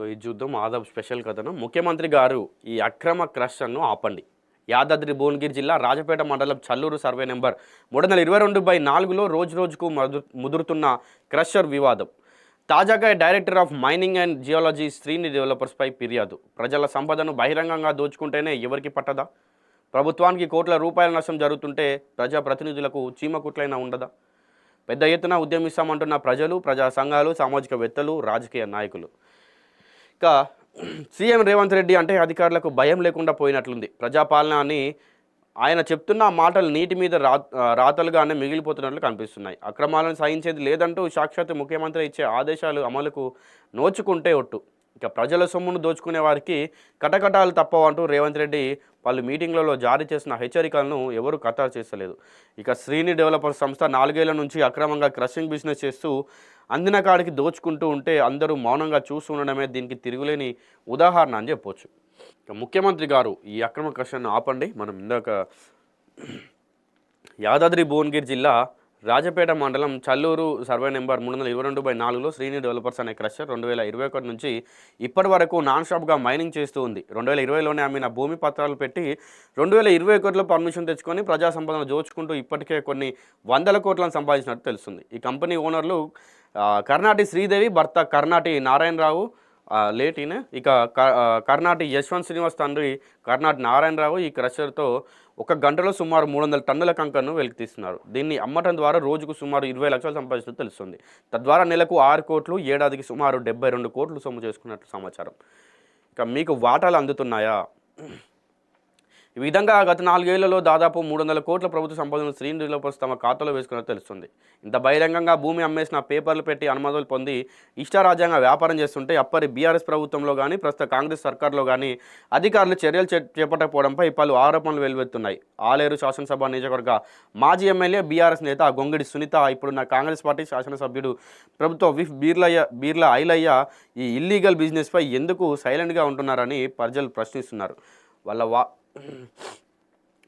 So ఇది చూద్దాం. Aadab special కథనం. ముఖ్యమంత్రి గారు ఈ అక్రమ క్రషన్ను ఆపండి. యాదాద్రి భువనగిరి జిల్లా రాజపేట మండలం చల్లూరు సర్వే నెంబర్ మూడు వందల ఇరవై రెండు బై నాలుగులో రోజు రోజుకు ముదురుతున్న క్రషర్ వివాదం. తాజాగా director of mining and geology Srini డెవలపర్స్పై ఫిర్యాదు. ప్రజల సంపదను బహిరంగంగా దోచుకుంటేనే ఎవరికి పట్టదా? ప్రభుత్వానికి కోట్ల రూపాయల నష్టం జరుగుతుంటే ప్రజాప్రతినిధులకు చీమకుట్లైనా ఉండదా? పెద్ద ఎత్తున ఉద్యమిస్తామంటున్న ప్రజలు ప్రజా సంఘాలు సామాజికవేత్తలు రాజకీయ నాయకులు. ఇక సీఎం రేవంత్ రెడ్డి అంటే అధికారులకు భయం లేకుండా పోయినట్లుంది. ప్రజాపాలన అని ఆయన చెప్తున్న ఆ మాటలు నీటి మీద రా రాతలుగానే మిగిలిపోతున్నట్లు కనిపిస్తున్నాయి. అక్రమాలను సహించేది లేదంటూ సాక్షాత్ ముఖ్యమంత్రి ఇచ్చే ఆదేశాలు అమలుకు నోచుకుంటే ఒట్టు. ఇక ప్రజల సొమ్మును దోచుకునే వారికి కటకటాలు తప్పవంటూ రేవంత్ రెడ్డి పలు మీటింగ్లలో జారీ చేసిన హెచ్చరికలను ఎవరు ఖతారు చేస్తలేదు. ఇక శ్రీని డెవలపర్ సంస్థ నాలుగేళ్ళ నుంచి అక్రమంగా క్రషింగ్ బిజినెస్ చేస్తూ అందిన కాడికి దోచుకుంటూ ఉంటే అందరూ మౌనంగా చూస్తూ ఉండడమే దీనికి తిరుగులేని ఉదాహరణ అని చెప్పొచ్చు. ఇక ముఖ్యమంత్రి గారు ఈ అక్రమ క్రషన్ను ఆపండి. మనం ఇందాక యాదాద్రి భువనగిరి జిల్లా రాజపేట మండలం చల్లూరు సర్వే నెంబర్ మూడు వందల ఇరవై రెండు బై నాలుగులో శ్రీని డెవలపర్స్ అనే క్రషర్ రెండు వేల ఇరవై ఒకటి నుంచి ఇప్పటి వరకు నాన్ స్టాప్గా మైనింగ్ చేస్తూ ఉంది. రెండు వేల ఇరవైలోనే ఆమె భూమి పత్రాలు పెట్టి రెండు వేల ఇరవై ఒకటిలో పర్మిషన్ తెచ్చుకొని ప్రజా సంపదను దోచుకుంటూ ఇప్పటికే కొన్ని వందల కోట్లను సంపాదించినట్టు తెలుస్తుంది. ఈ కంపెనీ ఓనర్లు కర్ణాటి శ్రీదేవి భర్త కర్ణాటి నారాయణరావు లేట్ ఈయన ఇక క- యశ్వంత్ శ్రీనివాస్ తండ్రి కర్ణాటక నారాయణరావు ఈ క్రషర్తో ఒక గంటలో సుమారు మూడు వందల టన్నుల కంకను వెలికితీస్తున్నారు దీన్ని అమ్మటం ద్వారా రోజుకు సుమారు ఇరవై లక్షలు సంపాదిస్తున్నట్టు తెలుస్తుంది. తద్వారా నెలకు ఆరు కోట్లు ఏడాదికి సుమారు డెబ్బై రెండు కోట్లు సొమ్ము చేసుకున్నట్లు సమాచారం. ఇక మీకు వాటాలు అందుతున్నాయా? ఈ విధంగా గత నాలుగేళ్ళలో దాదాపు మూడు వందల కోట్ల ప్రభుత్వ సంపదను శ్రీ నిలపస్ తమ ఖాతాలో వేసుకున్నట్టు తెలుస్తుంది. ఇంత బహిరంగంగా భూమి అమ్మేసిన పేపర్లు పెట్టి అనుమతులు పొంది ఇష్టారాజ్యంగా వ్యాపారం చేస్తుంటే అప్పటి బీఆర్ఎస్ ప్రభుత్వంలో కానీ ప్రస్తుత కాంగ్రెస్ సర్కార్లో కానీ అధికారులు చర్యలు చే- చేపట్టకపోవడంపై పలు ఆరోపణలు వెలువెత్తున్నాయి. ఆలేరు శాసనసభ నియోజకవర్గ మాజీ ఎమ్మెల్యే బీఆర్ఎస్ నేత గొంగిడి సునీత ఇప్పుడున్న కాంగ్రెస్ పార్టీ శాసనసభ్యుడు ప్రభుత్వ విఫ్ బీర్లయ్య బీర్ల ఐలయ్య ఈ ఇల్లీగల్ బిజినెస్పై ఎందుకు సైలెంట్గా ఉంటున్నారని ప్రజలు ప్రశ్నిస్తున్నారు. వాళ్ళ వా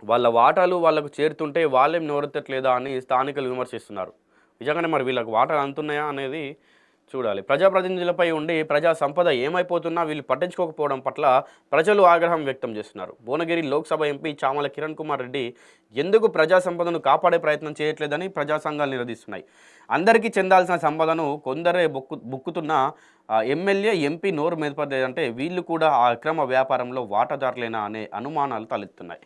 వాళ్ళ వాటాలు వాళ్ళకు చేరుతుంటే వాళ్ళేం నివరెత్తట్లేదా అని స్థానికులు విమర్శిస్తున్నారు. నిజంగానే మరి వీళ్ళకి వాటాలు అంతున్నాయా అనేది చూడాలి. ప్రజాప్రతినిధులపై ఉండి ప్రజా సంపద ఏమైపోతున్నా వీళ్ళు పట్టించుకోకపోవడం పట్ల ప్రజలు ఆగ్రహం వ్యక్తం చేస్తున్నారు. భువనగిరి లోక్సభ ఎంపీ చామల కిరణ్ కుమార్ రెడ్డి ఎందుకు ప్రజా సంపదను కాపాడే ప్రయత్నం చేయట్లేదని ప్రజా సంఘాలు నిలదీస్తున్నాయి అందరికీ చెందాల్సిన సంపదను కొందరే బొక్కు బుక్కుతున్న ఎమ్మెల్యే ఎంపీ నోరు మెదపలేదంటే వీళ్ళు కూడా ఆ అక్రమ వ్యాపారంలో వాటాదారులేనా అనే అనుమానాలు తలెత్తున్నాయి.